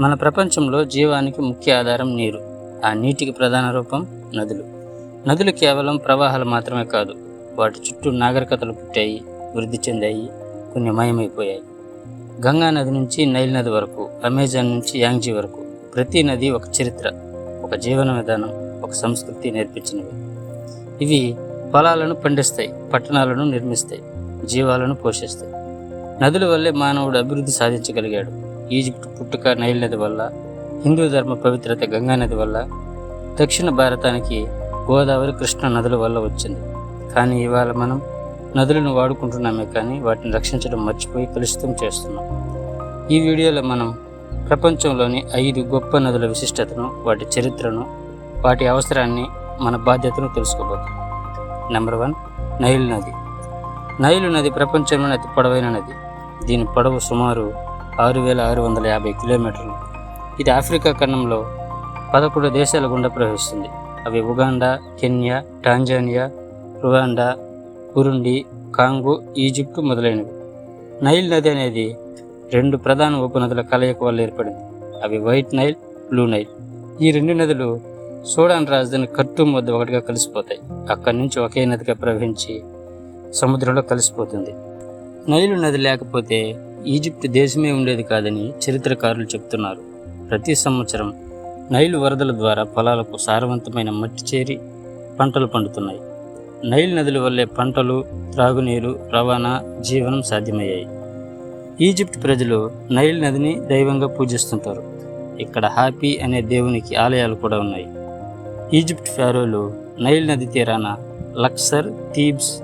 మన ప్రపంచంలో జీవానికి ముఖ్య ఆధారం నీరు ఆ నీటికి ప్రధాన రూపం నదులు. నదులు కేవలం ప్రవాహాలు మాత్రమే కాదు వాటి చుట్టూ నాగరికతలు పుట్టాయి వృద్ధి చెందాయి కొన్ని మయమైపోయాయి గంగా నది నుంచి నైల్ నది వరకు అమెజాన్ నుంచి యాంగ్జీ వరకు ప్రతి నది ఒక చరిత్ర ఒక జీవన విధానం ఒక సంస్కృతి నేర్పించినవి. ఇవి పొలాలను పండిస్తాయి పట్టణాలను నిర్మిస్తాయి జీవాలను పోషిస్తాయి. నదుల వల్లే మానవుడు అభివృద్ధి సాధించగలిగాడు. ఈజిప్ట్ పుట్టుక నైల్ నది వల్ల హిందూ ధర్మ పవిత్రత గంగా నది వల్ల దక్షిణ భారతానికి గోదావరి కృష్ణ నదుల వల్ల వచ్చింది. కానీ ఇవాళ మనం నదులను వాడుకుంటున్నామే కానీ వాటిని రక్షించడం మర్చిపోయి కలుషితం చేస్తున్నాం. ఈ వీడియోలో మనం ప్రపంచంలోని ఐదు గొప్ప నదుల విశిష్టతను వాటి చరిత్రను వాటి అవసరాన్ని మన బాధ్యతను తెలుసుకోబోతున్నాం. నెంబర్ వన్ నైల్ నది. నైలు నది ప్రపంచంలోని అతి పొడవైన నది. దీని పొడవు సుమారు ఆరు వేల ఆరు వందల యాభై కిలోమీటర్లు. ఇది ఆఫ్రికా ఖండంలో పదకొండు దేశాల గుండా ప్రవహిస్తుంది. అవి Uganda Kenya Tanzania Rwanda Burundi Congo Egypt మొదలైనవి. నైల్ నది అనేది రెండు ప్రధాన ఉపనదుల కలయిక వల్ల ఏర్పడింది. అవి వైట్ నైల్ బ్లూ నైల్. ఈ రెండు నదులు సూడాన్ రాజధాని ఖర్టూమ్ వద్ద ఒకటిగా కలిసిపోతాయి. అక్కడి నుంచి ఒకే నదిగా ప్రవహించి సముద్రంలో కలిసిపోతుంది. నైలు నది లేకపోతే ఈజిప్ట్ దేశమే ఉండేది కాదని చరిత్రకారులు చెప్తున్నారు. ప్రతి సంవత్సరం నైలు వరదల ద్వారా పొలాలకు సారవంతమైన మట్టి చేరి పంటలు పండుతున్నాయి. నైల్ నదుల వల్లే పంటలు త్రాగునీరు రవాణా జీవనం సాధ్యమయ్యాయి. ఈజిప్ట్ ప్రజలు నైల్ నదిని దైవంగా పూజిస్తుంటారు. ఇక్కడ హాపీ అనే దేవునికి ఆలయాలు కూడా ఉన్నాయి. ఈజిప్ట్ ఫారోలు నైల్ నది తీరాన లక్సర్ థీబ్స్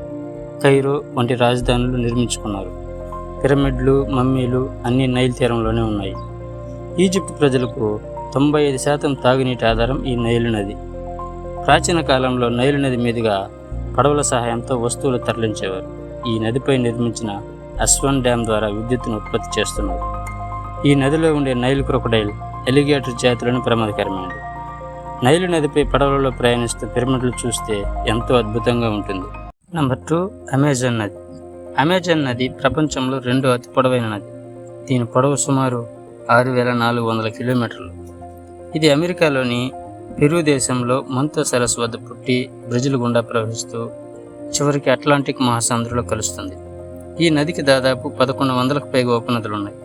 కైరో వంటి రాజధానులు నిర్మించుకున్నారు. పిరమిడ్లు మమ్మీలు అన్ని నైల్ తీరంలోనే ఉన్నాయి. ఈజిప్ట్ ప్రజలకు తొంభై ఐదు శాతం తాగునీటి ఆధారం ఈ నైలు నది. ప్రాచీన కాలంలో నైలు నది మీదుగా పడవల సహాయంతో వస్తువులు తరలించేవారు. ఈ నదిపై నిర్మించిన అస్వన్ డ్యామ్ ద్వారా విద్యుత్తును ఉత్పత్తి చేస్తున్నారు. ఈ నదిలో ఉండే నైలు క్రొకడైల్ ఎలిగేటర్ జాతులను ప్రమాదకరమైనది. నైలు నదిపై పడవలలో ప్రయాణిస్తూ పిరమిడ్లు చూస్తే ఎంతో అద్భుతంగా ఉంటుంది. నంబర్ టూ అమెజాన్ నది. అమెజాన్ నది ప్రపంచంలో రెండో అతి పొడవైన నది. దీని పొడవు సుమారు ఆరు వేల నాలుగు వందల కిలోమీటర్లు. ఇది అమెరికాలోని పెరు దేశంలో మంత సరస్సు వద్ద పుట్టి బ్రెజిల్ గుండా ప్రవహిస్తూ చివరికి అట్లాంటిక్ మహాసముద్రంలో కలుస్తుంది. ఈ నదికి దాదాపు పదకొండు వందలకు పైగా ఉపనదులు ఉన్నాయి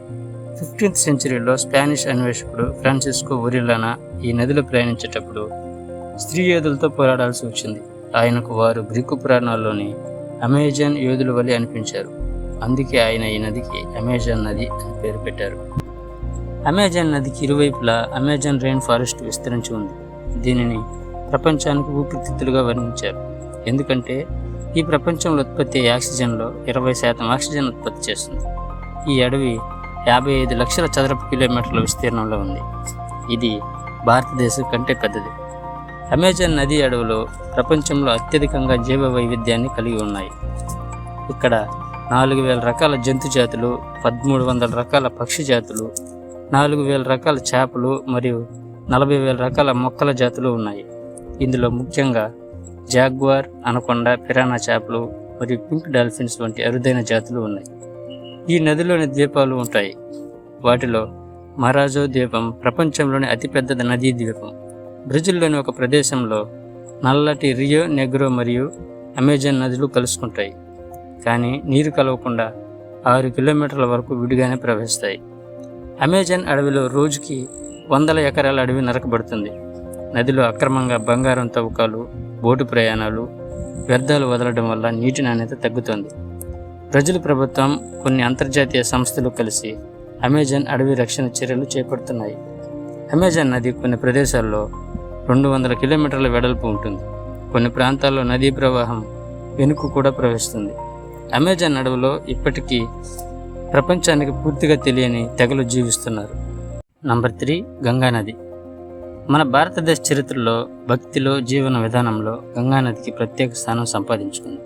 ఫిఫ్టీన్త్ సెంచరీలో స్పానిష్ అన్వేషకుడు ఫ్రాన్సిస్కో ఒరిలానా ఈ నదిలో ప్రయాణించేటప్పుడు స్త్రీ యోధులతో పోరాడాల్సి వచ్చింది. ఆయనకు వారు గ్రీకు పురాణాల్లోని అమెజాన్ యోధుల వలె అనిపించారు. అందుకే ఆయన ఈ నదికి అమెజాన్ నది అని పేరు పెట్టారు. అమెజాన్ నదికి ఇరువైపులా అమెజాన్ రెయిన్ ఫారెస్ట్ విస్తరించి ఉంది. దీనిని ప్రపంచానికి ఊపిరితిత్తులుగా వర్ణించారు. ఎందుకంటే ఈ ప్రపంచంలో ఉత్పత్తి అయ్యే ఆక్సిజన్లో ఇరవై శాతం ఆక్సిజన్ ఉత్పత్తి చేస్తుంది. ఈ అడవి యాభై ఐదు లక్షల చదరపు కిలోమీటర్ల విస్తీర్ణంలో ఉంది. ఇది భారతదేశం కంటే పెద్దది. అమెజాన్ నది అడవులు ప్రపంచంలో అత్యధికంగా జీవ వైవిధ్యాన్ని కలిగి ఉన్నాయి. ఇక్కడ నాలుగు వేల రకాల జంతు జాతులు పదమూడు వందల రకాల పక్షి జాతులు నాలుగు వేల రకాల చేపలు మరియు నలభై వేల రకాల మొక్కల జాతులు ఉన్నాయి. ఇందులో ముఖ్యంగా జాగ్వార్ అనకొండ పిరానా చేపలు మరియు పింక్ డాల్ఫిన్స్ వంటి అరుదైన జాతులు ఉన్నాయి. ఈ నదిలోని ద్వీపాలు ఉంటాయి. వాటిలో మహారాజో ద్వీపం ప్రపంచంలోని అతిపెద్ద నదీ ద్వీపం. బ్రెజిల్లోని ఒక ప్రదేశంలో నల్లటి రియో నెగ్రో మరియు అమెజాన్ నదులు కలుసుకుంటాయి కానీ నీరు కలవకుండా ఆరు కిలోమీటర్ల వరకు విడిగానే ప్రవహిస్తాయి. అమెజాన్ అడవిలో రోజుకి వందల ఎకరాల అడవి నరకబడుతుంది. నదిలో అక్రమంగా బంగారం తవ్వకాలు బోటు ప్రయాణాలు వ్యర్థాలు వదలడం వల్ల నీటి నాణ్యత తగ్గుతోంది. ప్రజల ప్రభుత్వం కొన్ని అంతర్జాతీయ సంస్థలు కలిసి అమెజాన్ అడవి రక్షణ చర్యలు చేపడుతున్నాయి. అమెజాన్ నది కొన్ని ప్రదేశాల్లో రెండు వందల కిలోమీటర్ల వెడల్పు ఉంటుంది. కొన్ని ప్రాంతాల్లో నదీ ప్రవాహం వెనుక కూడా ప్రవహిస్తుంది. అమెజాన్ అడవిలో ఇప్పటికీ ప్రపంచానికి పూర్తిగా తెలియని తెగలు జీవిస్తున్నారు. నంబర్ త్రీ గంగా నది. మన భారతదేశ చరిత్రలో భక్తిలో జీవన విధానంలో గంగా నదికి ప్రత్యేక స్థానం సంపాదించుకుంది.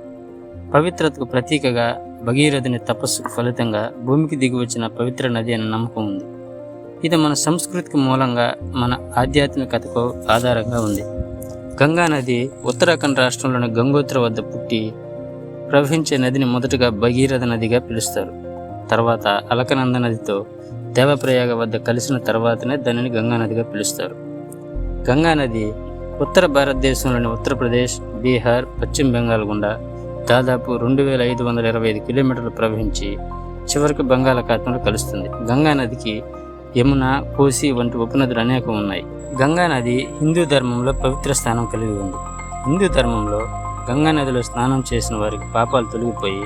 పవిత్రతకు ప్రతీకగా భగీరథుని తపస్సుకు ఫలితంగా భూమికి దిగి వచ్చిన పవిత్ర నది అనే నమ్మకం ఉంది. ఇది మన సంస్కృతికి మూలంగా మన ఆధ్యాత్మికతకు ఆధారంగా ఉంది. గంగా నది ఉత్తరాఖండ్ రాష్ట్రంలోని గంగోత్ర వద్ద పుట్టి ప్రవహించే నదిని మొదటగా భగీరథ నదిగా పిలుస్తారు. తర్వాత అలకనంద నదితో దేవప్రయాగ వద్ద కలిసిన తర్వాతనే దానిని గంగా నదిగా పిలుస్తారు. గంగా నది ఉత్తర భారతదేశంలోని ఉత్తరప్రదేశ్ బీహార్ పశ్చిమ బెంగాల్ గుండా దాదాపు రెండు వేల ఐదు వందల ఇరవై ఐదు కిలోమీటర్లు ప్రవహించి చివరికి బంగాళాఖాతంలో కలుస్తుంది. గంగా నదికి యమున కోసి వంటి ఉపనదులు అనేకం ఉన్నాయి గంగా నది హిందూ ధర్మంలో పవిత్ర స్థానం కలిగి ఉంది. హిందూ ధర్మంలో గంగా నదిలో స్నానం చేసిన వారికి పాపాలు తొలగిపోయి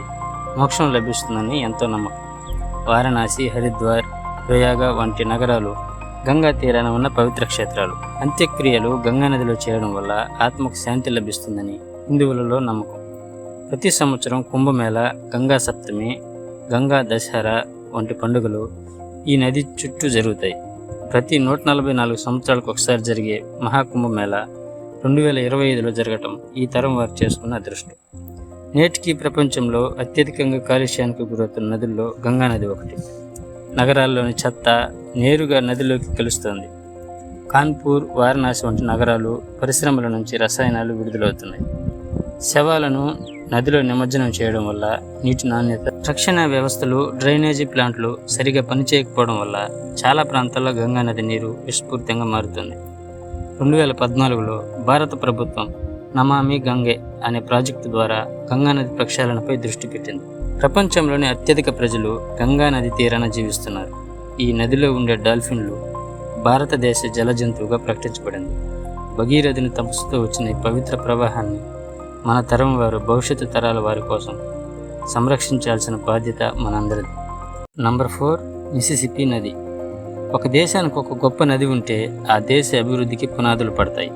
మోక్షం లభిస్తుందని ఎంతో నమ్మకం. వారణాసి హరిద్వార్ ప్రయాగ వంటి నగరాలు గంగా తీరాన ఉన్న పవిత్ర క్షేత్రాలు. అంత్యక్రియలు గంగా నదిలో చేయడం వల్ల ఆత్మకు శాంతి లభిస్తుందని హిందువులలో నమ్మకం. ప్రతి సంవత్సరం కుంభమేళ గంగా సప్తమి గంగా దసరా వంటి పండుగలు ఈ నది చుట్టూ జరుగుతాయి. ప్రతి నూట నలభై నాలుగు సంవత్సరాలకు ఒకసారి జరిగే మహాకుంభమేళ రెండు వేల ఇరవై ఐదులో జరగటం ఈ తరం వారు చేసుకున్న అదృష్టం. నేటికి ప్రపంచంలో అత్యధికంగా కాలుష్యానికి గురవుతున్న నదుల్లో గంగా నది ఒకటి. నగరాల్లోని చెత్త నేరుగా నదిలోకి కలుస్తుంది. కాన్పూర్ వారణాసి వంటి నగరాలు పరిశ్రమల నుంచి రసాయనాలు విడుదలవుతున్నాయి. శవాలను నదిలో నిమజ్జనం చేయడం వల్ల నీటి నాణ్యత రక్షణ వ్యవస్థలు డ్రైనేజీ ప్లాంట్లు సరిగా పనిచేయకపోవడం వల్ల చాలా ప్రాంతాల్లో గంగా నది నీరు విస్ఫూర్తంగా మారుతుంది. రెండు వేల పద్నాలుగులో భారత ప్రభుత్వం నమామి గంగే అనే ప్రాజెక్టు ద్వారా గంగా నది ప్రక్షాళనపై దృష్టి పెట్టింది. ప్రపంచంలోని అత్యధిక ప్రజలు గంగా నది తీరాన జీవిస్తున్నారు. ఈ నదిలో ఉండే డాల్ఫిన్లు భారతదేశ జల జంతువుగా ప్రకటించబడింది. భగీరథిని తపస్సుతో వచ్చిన ఈ పవిత్ర ప్రవాహాన్ని మన తరం వారు భవిష్యత్తు తరాల వారి కోసం సంరక్షించాల్సిన బాధ్యత మనందరిది. నంబర్ ఫోర్ మిసిసిపి నది. ఒక దేశానికి ఒక గొప్ప నది ఉంటే ఆ దేశ అభివృద్ధికి పునాదులు పడతాయి.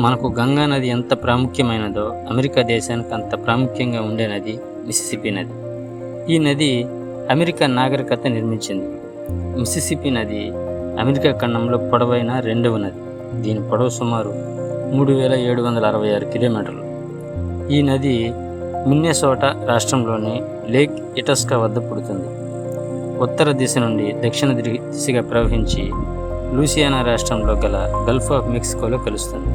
మనకు గంగా నది ఎంత ప్రాముఖ్యమైనదో అమెరికా దేశానికి అంత ప్రాముఖ్యంగా ఉండే నది మిసిసిపి నది. ఈ నది అమెరికా నాగరికత నిర్మించింది. మిసిసిపి నది అమెరికా ఖండంలో పొడవైన రెండవ నది. దీని పొడవు సుమారు మూడు వేల ఏడు వందల అరవై ఆరు కిలోమీటర్లు. ఈ నది మిన్నెసోటా రాష్ట్రంలోని లేక్ ఇటస్కా వద్ద పుడుతుంది. ఉత్తర దిశ నుండి దక్షిణ దిశగా ప్రవహించి లూసియానా రాష్ట్రంలో గల గల్ఫ్ ఆఫ్ మెక్సికోలో కలుస్తుంది.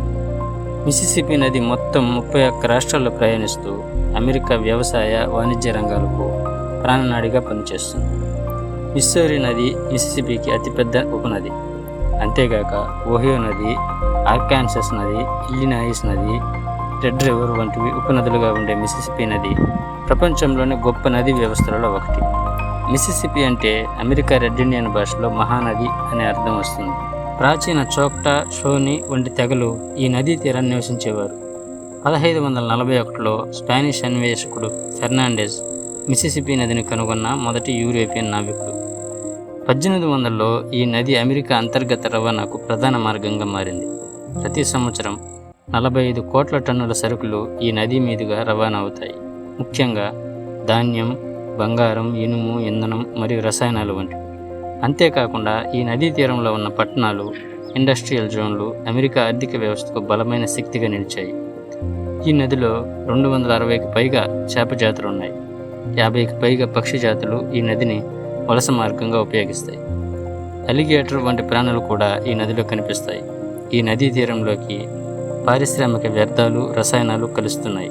మిసిసిపి నది మొత్తం ముప్పై ఒక్క రాష్ట్రాల్లో ప్రయాణిస్తూ అమెరికా వ్యవసాయ వాణిజ్య రంగాలకు ప్రాణనాడిగా పనిచేస్తుంది. మిస్సోరి నది మిసిసిపికి అతిపెద్ద ఉపనది. అంతేగాక ఓహియో నది ఆర్కాన్సస్ నది ఇల్లినాయిస్ నది రెడ్ రివర్ వంటివి ఉపనదులుగా ఉండే మిసిసిపి నది ప్రపంచంలోని గొప్ప నది వ్యవస్థలలో ఒకటి. మిసిసిపి అంటే అమెరికా రెడ్ ఇండియన్ భాషలో మహానది అనే అర్థం వస్తుంది. ప్రాచీన చోక్టా షోని వంటి తెగలు ఈ నదీ తీరాన్ని నివసించేవారు. పదహైదు వందల నలభై ఒకటిలో స్పానిష్ అన్వేషకుడు ఫెర్నాండెస్ మిసిసిపి నదిని కనుగొన్న మొదటి యూరోపియన్ నావికుడు. పద్దెనిమిది వందలలో ఈ నది అమెరికా అంతర్గత రవాణాకు ప్రధాన మార్గంగా మారింది. ప్రతి సంవత్సరం నలభై ఐదు కోట్ల టన్నుల సరుకులు ఈ నది మీదుగా రవాణా అవుతాయి. ముఖ్యంగా ధాన్యం బంగారం ఇనుము ఇంధనం మరియు రసాయనాలు వంటివి. అంతేకాకుండా ఈ నదీ తీరంలో ఉన్న పట్టణాలు ఇండస్ట్రియల్ జోన్లు అమెరికా ఆర్థిక వ్యవస్థకు బలమైన శక్తిగా నిలిచాయి. ఈ నదిలో రెండు వందల అరవైకి పైగా చేప జాతులు ఉన్నాయి. యాభైకి పైగా పక్షి జాతులు ఈ నదిని వలస మార్గంగా ఉపయోగిస్తాయి. అలిగేటర్ వంటి ప్రాణులు కూడా ఈ నదిలో కనిపిస్తాయి. ఈ నదీ తీరంలోకి పారిశ్రామిక వ్యర్థాలు రసాయనాలు కలుస్తున్నాయి.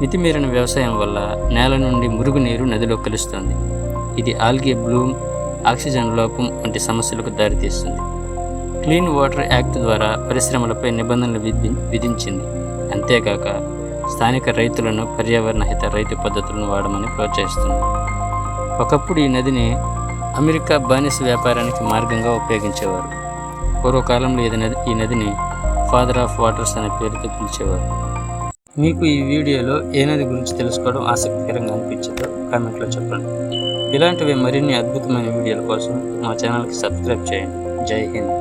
మితిమీరిన వ్యవసాయం వల్ల నేల నుండి మురుగునీరు నదిలో కలుస్తుంది. ఇది ఆల్గే బ్లూమ్ ఆక్సిజన్ లోపం వంటి సమస్యలకు దారితీస్తుంది. క్లీన్ వాటర్ యాక్ట్ ద్వారా పరిశ్రమలపై నిబంధనలు విధి- విధించింది. అంతేకాక స్థానిక రైతులను పర్యావరణ హిత రైతు పద్ధతులను వాడమని ప్రోత్సహిస్తుంది. ఒకప్పుడు ఈ నదిని అమెరికా బానిస వ్యాపారానికి మార్గంగా ఉపయోగించేవారు. పూర్వకాలంలో ఇది నది ఈ నదిని ఫాదర్ ఆఫ్ వాటర్స్ అనే పేరుతో పిలిచేవారు. మీకు ఈ వీడియోలో ఏ నది గురించి తెలుసుకోవడం ఆసక్తికరంగా అనిపించిందో కామెంట్లో చెప్పండి. ఇలాంటివి మరిన్ని అద్భుతమైన వీడియోల కోసం మా ఛానల్కి సబ్స్క్రైబ్ చేయండి. జై హింద్.